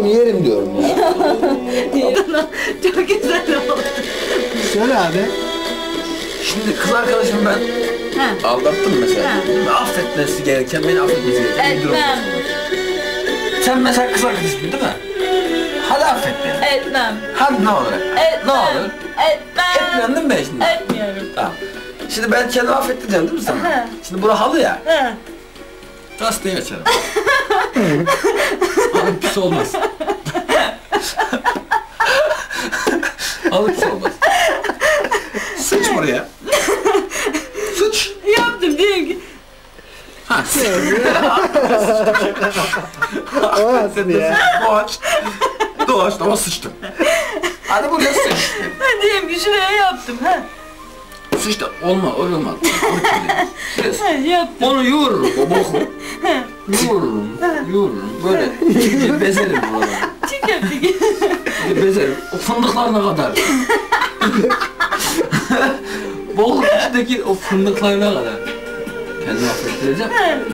bokunu yerim diyorum ya. Çok güzel oldu. Söyle abi. Şimdi kız arkadaşım ben Ha. aldattım mesela. Ha. Ve affetmesi gereken, beni affetmesi gereken bir durum. Etmem. Sen mesela kız arkadaşın değil mi? Hadi affet beni. Etmem. Hadi ne olur? Etmem. Ne olur? Etmem. Etmiyorsun değil mi ben şimdi? Etmiyorum. Tamam. Şimdi ben kendimi affettireceğim değil mi sana? Ha. Şimdi bura halı ya. Ha. Gazeteyi açarım. Pis olmaz. Pis olmaz. Sıç buraya. Sıç. Yaptım diyelim ki. Ha, sıç. O nasıl ya? Doğaç. Doğaç ama sıçtım. Hadi buraya sıç. Ha, diyelim ki şuraya yaptım. Ha. Sıçtı. Olma, öyle olmaz. Onu yoğururum o boku. Yoğururum, yoğururum. Böyle bezerim buraları. Çiğ bezerim. O fındıklarına kadar. Bokun içindeki o fındıklarına kadar. Kendimi affettireceğim.